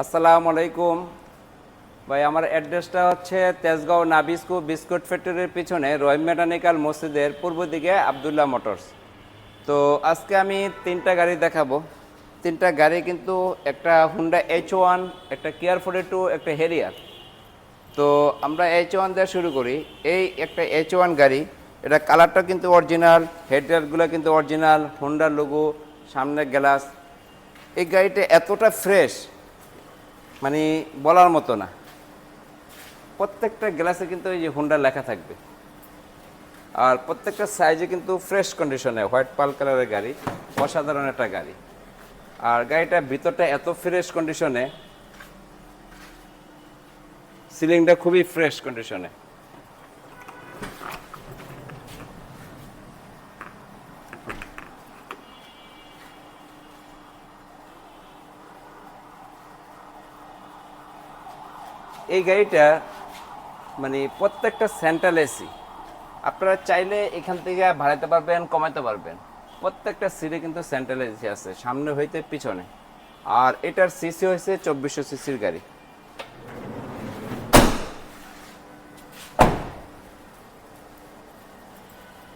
আসসালামু আলাইকুম। ভাই, আমার অ্যাড্রেসটা হচ্ছে তেজগাঁও নাবিস্কু বিস্কুট ফ্যাক্টরির পিছনে রহিম মেকানিক্যাল মসজিদের পূর্ব দিকে আবদুল্লাহ মোটরস। তো আজকে আমি তিনটা গাড়ি দেখাবো। তিনটা গাড়ি কিন্তু একটা হুন্ডা এইচ ওয়ান, একটা কেয়ার ফোর্টি টু, একটা হেরিয়ার। তো আমরা এইচ ওয়ান দিয়ে শুরু করি। এই একটা এইচ ওয়ান গাড়ি, এটা কালারটা কিন্তু অরিজিনাল, হেডলাইটগুলো কিন্তু অরিজিনাল, হুন্ডার লোগো, সামনে গ্লাস। এই গাড়িটা এতটা ফ্রেশ মানে বলার মতো না। প্রত্যেকটা গ্লাসে কিন্তু এই যে হুন্ডা লেখা থাকবে। আর প্রত্যেকটা সাইজে কিন্তু ফ্রেশ কন্ডিশনে হোয়াইট পাল কালারের গাড়ি, অসাধারণ একটা গাড়ি। আর গাড়িটা ভিতরটা এত ফ্রেশ কন্ডিশনে সিলিংটা খুবই ফ্রেশ কন্ডিশনে এই গাড়িটা মানে প্রত্যেকটা সেন্ট্রাল এসি আপনারা চাইলে এখান থেকে ভাড়াতে পারবেন কমাতে পারবেন। প্রত্যেকটা সিটে কিন্তু সেন্ট্রাল এসি আছে, সামনে হইতে পিছনে। আর এটার সিসি হয়েছে চব্বিশশো সিসির গাড়ি।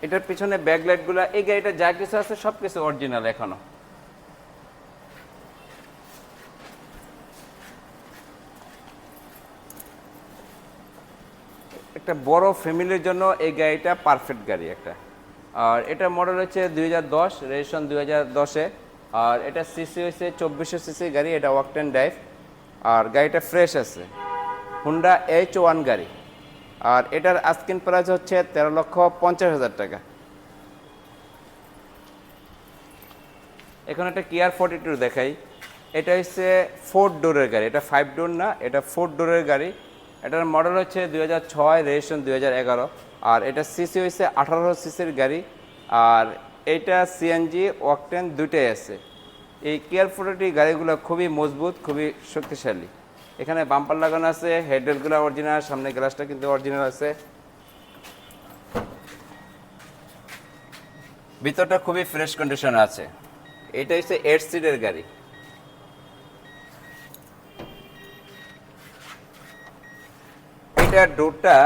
এটার পিছনে ব্যাকলাইটগুলো এই গাড়িটা যা কিছু আছে সব কিছু অরিজিনাল এখনও। একটা বড় ফ্যামিলির জন্য এই গাড়িটা পারফেক্ট গাড়ি একটা। আর এটা মডেল হচ্ছে দুই হাজার দশ, রেজিস্ট্রেশন দুই হাজার দশে। আর এটা সিসি হচ্ছে চব্বিশশো সিসি গাড়ি, এটা ওয়াক ওয়াকটেন ড্রাইভ আর গাড়িটা ফ্রেশ আছে হুন্ডা এইচ ওয়ান গাড়ি। আর এটার আস্কিন প্রাইস হচ্ছে তেরো লক্ষ পঞ্চাশ হাজার টাকা। এখন একটা কিয়ার ফর্টি টু দেখাই। এটা হচ্ছে ফোর ডোরের গাড়ি, এটা ফাইভ ডোর না, এটা ফোর ডোরের গাড়ি। এটার মডেল হচ্ছে দুই হাজার ছয়, রেজিস্ট্রেশন দুই হাজার এগারো। আর এটা সিসি হচ্ছে আঠারো সিসির গাড়ি। আর এইটা সিএনজি ওয়াকটেন দুইটাই আছে। এই কেয়ার ফোর্টি গাড়িগুলো খুবই মজবুত, খুবই শক্তিশালী। এখানে বাম্পার লাগানো আছে হেডলাইটগুলো অরিজিনাল সামনে গ্লাসটা কিন্তু অরিজিনাল আছে। ভিতরটা খুবই ফ্রেশ কন্ডিশন আছে। এটা হচ্ছে এইট সিটের গাড়ি। এটা ডোরটা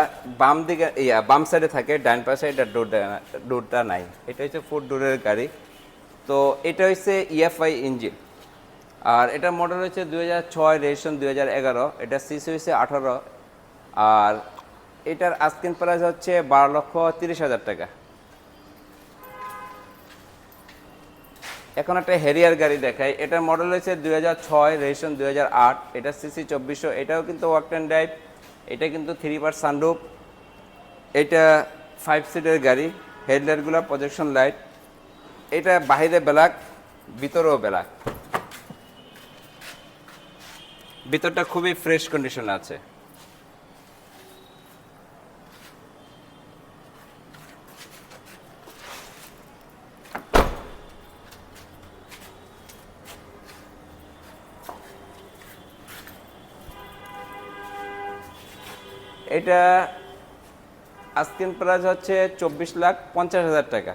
বাম দিকে, ইয়া, বাম সাইডে থাকে, ডান পাশে এটা ডোরটা ডোরটা নাই। এটা হচ্ছে ফোর ডোরের গাড়ি। তো এটা হচ্ছে ইএফআই ইঞ্জিন আর এটা মডেল হচ্ছে দুই হাজার ছয়, রেজিস্ট্রেশন দুই হাজার এগারো। এটা সিসি হচ্ছে আঠারো। আর এটার আস্কিন প্রাইস হচ্ছে বারো লক্ষ তিরিশ হাজার টাকা। এখন একটা হেরিয়ার গাড়ি দেখাই। এটার মডেল হচ্ছে দুই হাজার ছয়, রেজিস্ট্রেশন দুই হাজার আট। এটা সিসি চব্বিশশো। এটাও কিন্তু ওয়াকটেন ড্রাইভ এটা কিন্তু থ্রি পার সানরুপ এটা ফাইভ সিটের গাড়ি হেডলাইটগুলো প্রজেকশন লাইট এটা বাহিরে ব্ল্যাক ভিতরেও ব্ল্যাক ভিতরটা খুবই ফ্রেশ কন্ডিশন আছে। এটা আস্কিন প্রাইস হচ্ছে চব্বিশ লাখ পঞ্চাশ হাজার টাকা।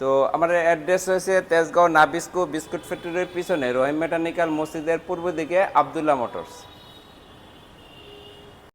তো আমার অ্যাড্রেস হয়েছে তেজগাঁও নাবিস্কু বিস্কুট ফ্যাক্টরির পিছনে রহিম মেটানিক্যাল মসজিদের পূর্ব দিকে আবদুল্লাহ মোটরস।